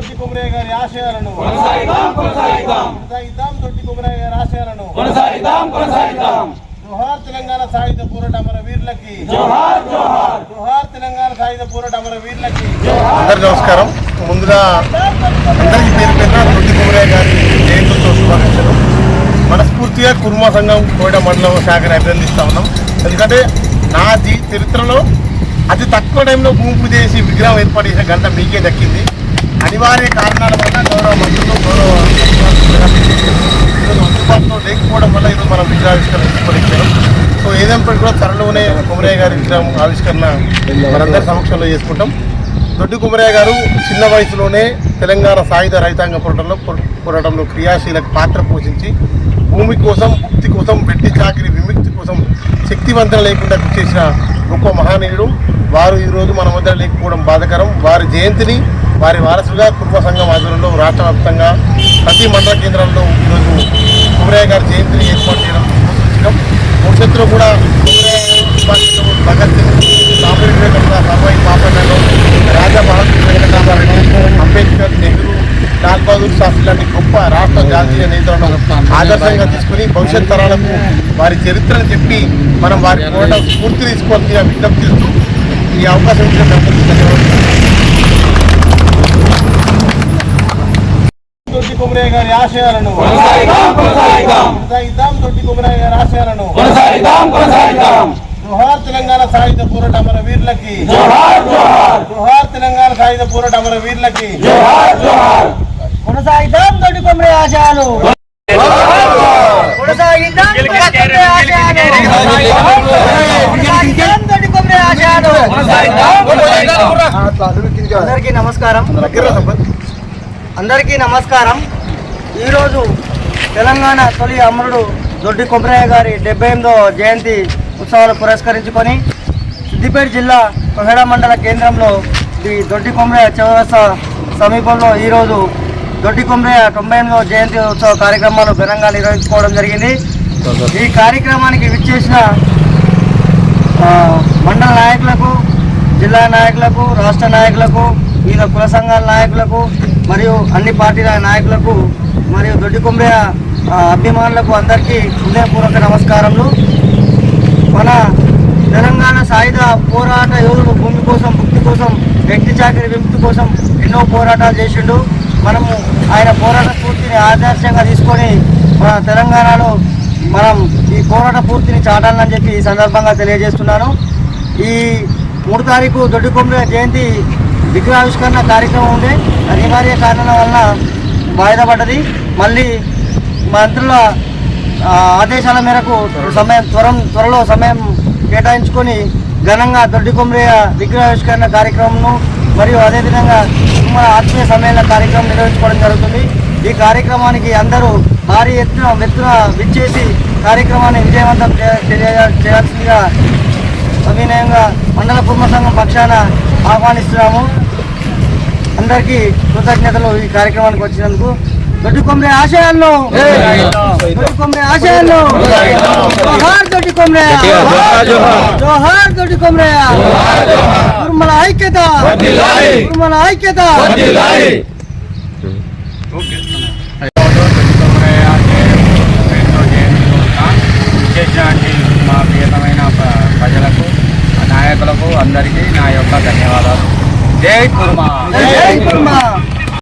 దొడ్డి కుమరయ్య గారి ఆశయాలను. కొనసాగిద్దాం కొనసాగిద్దాం. కొనసాగిద్దాం దొడ్డి కుమరయ్య గారి ఆశయాలను. కొనసాగిద్దాం కొనసాగిద్దాం. జోహార్ తెలంగాణ సాయుధ పోరాట అమర వీరులకి. జోహార్ జోహార్. జోహార్ తెలంగాణ సాయుధ పోరాట అమర వీరులకి. అందరికి నమస్కారం. ముందుగా అందరికీ పేరు పేరున దొడ్డి కుమరయ్య గారి జయంతితో శుభాకాంక్షలు. మనస్ఫూర్తిగా కుర్మా సంఘం కోయడ మండలం శాఖను అభినందిస్తా ఉన్నాం. ఎందుకంటే నా చరిత్రలో అతి తక్కువ టైంలో భూమి పూజ చేసి విగ్రహం ఏర్పాటు చేసిన గంట మీకే దక్కింది. అనివార్య కారణాల వల్ల గౌరవ మంత్రులు గౌరవ ఈరోజు అందుబాటులో లేకపోవడం వల్ల ఈరోజు మనం విగ్రహావిష్కరణ తీసుకోలేకపోయాం సో ఏదైనప్పటికీ కూడా త్వరలోనే కుమరయ్య గారి విగ్రహం ఆవిష్కరణ మనందరి సమక్షంలో చేసుకుంటాం. దొడ్డి కుమరయ్య గారు చిన్న వయసులోనే తెలంగాణ సాయుధ రైతాంగ పోరాటంలో పోరాటంలో క్రియాశీలక పాత్ర పోషించి భూమి కోసం ముక్తి కోసం వెట్టి చాకిరి విముక్తి కోసం శక్తివంతం లేకుండా చేసిన గొప్ప మహానీయుడు. వారు ఈరోజు మన వద్ద లేకపోవడం బాధకరం. వారి జయంతిని వారి వారసులుగా కుటుంబ సంఘం ఆధ్వర్యంలో రాష్ట్ర వ్యాప్తంగా ప్రతి మండల కేంద్రంలో ఈరోజు కుమరయ్య గారి జయంతిని ఏర్పాటు చేయడం సంతోషించడం భవిష్యత్తులో కూడా కుమరయ్య భగత్ సింగ్ స్వామి వివేకానంద సర్వాయి పాపన్నలు రాజా బహదూర్ వెంకటరామారెడ్డి అంబేద్కర్ నెహ్రూ లాల్ బహదూర్ శాస్త్రి లాంటి గొప్ప రాష్ట్ర జాతీయ నేతలను ఆదర్శంగా తీసుకుని భవిష్యత్ తరాలకు వారి చరిత్రను చెప్పి మనం వారి పోరాటం స్ఫూర్తి తీసుకోవాలని విజ్ఞప్తి చేస్తూ ఈ అవకాశం ఇచ్చిన ధన్యవాదాలు. కుమరయ్య గారి ఆశయాలను కొనసాగిద్దాం కొనసాగిద్దాం. కొనసాగిద్దాం. దొడ్డి కుమరయ్య గారి ఆశయాలను కొనసాగిద్దాం కొనసాగిద్దాం. జోహార్ తెలంగాణ సాయుధ పోరాట అమర వీరులకి జోహార్ తెలంగాణ సాయుధ పోరాట అమర వీరులకి కొనసాగిద్దాం ఆశయాలు. కొమ్మరి ఆశయాలు. అందరికీ నమస్కారం. అందరికీ నమస్కారం. ఈరోజు తెలంగాణ తొలి అమరుడు దొడ్డి కొబ్బరయ్య గారి డెబ్బై ఎనిమిదో జయంతి ఉత్సవాలు పురస్కరించుకొని సిద్దిపేట జిల్లా కొహెడ మండల కేంద్రంలో ఈ దొడ్డి కొమ్మరయ్య చౌరస్తా సమీపంలో ఈరోజు దొడ్డి కొమ్మరయ్య తొంభై ఎనిమిదో జయంతి ఉత్సవ కార్యక్రమాలు ఘనంగా నిర్వహించుకోవడం జరిగింది. ఈ కార్యక్రమానికి విచ్చేసిన మండల నాయకులకు జిల్లా నాయకులకు రాష్ట్ర నాయకులకు వివిధ కుల సంఘాల నాయకులకు మరియు అన్ని పార్టీల నాయకులకు మరియు దొడ్డి కొమ్మయ్య అభిమానులకు అందరికీ హృదయపూర్వక నమస్కారములు. మన తెలంగాణ సాయుధ పోరాట యోధులు భూమి కోసం ముక్తి కోసం వ్యక్తి చాకరి విముక్తి కోసం ఎన్నో పోరాటాలు చేసిండు. మనము ఆయన పోరాట స్ఫూర్తిని ఆదర్శంగా తీసుకొని మన తెలంగాణలో మనం ఈ పోరాట పూర్తిని చాటాలని చెప్పి ఈ సందర్భంగా తెలియజేస్తున్నాను. ఈ మూడు తారీఖు దొడ్డికొండ జయంతి విగ్రహావిష్కరణ కార్యక్రమం ఉండే అనివార్య కారణాల వలన వాయిదా పడ్డది. మళ్ళీ మంత్రుల ఆదేశాల మేరకు సమయం త్వరం త్వరలో సమయం కేటాయించుకొని ఘనంగా దొడ్డి కొమరయ్య విగ్రహావిష్కరణ కార్యక్రమంను మరియు అదేవిధంగా మన ఆత్మీయ సమ్మేళన కార్యక్రమం నిర్వహించుకోవడం జరుగుతుంది. ఈ కార్యక్రమానికి అందరూ భారీ ఎత్తున మెత్తున విచ్చేసి కార్యక్రమాన్ని విజయవంతం చేయ- చేయాల్సిందిగా అభినయంగా మండల కుటుంబ సంఘం పక్షాన ఆహ్వానిస్తున్నాము. అందరికీ కృతజ్ఞతలు ఈ కార్యక్రమానికి వచ్చినందుకు. దొడ్డి కొమ్మే ఆశయాల్లో. దొడ్డి కొమ్మే ఆశయాల్లో. జోహార్ దొడ్డి కొమ్మే జోహార్ దొడ్డి కొమ్మే తిరుమల ఐక్యత. తిరుమల ఐక్యత. అందరికీ నా యొక్క ధన్యవాదాలు. జై కుర్మా. జై కుర్మా.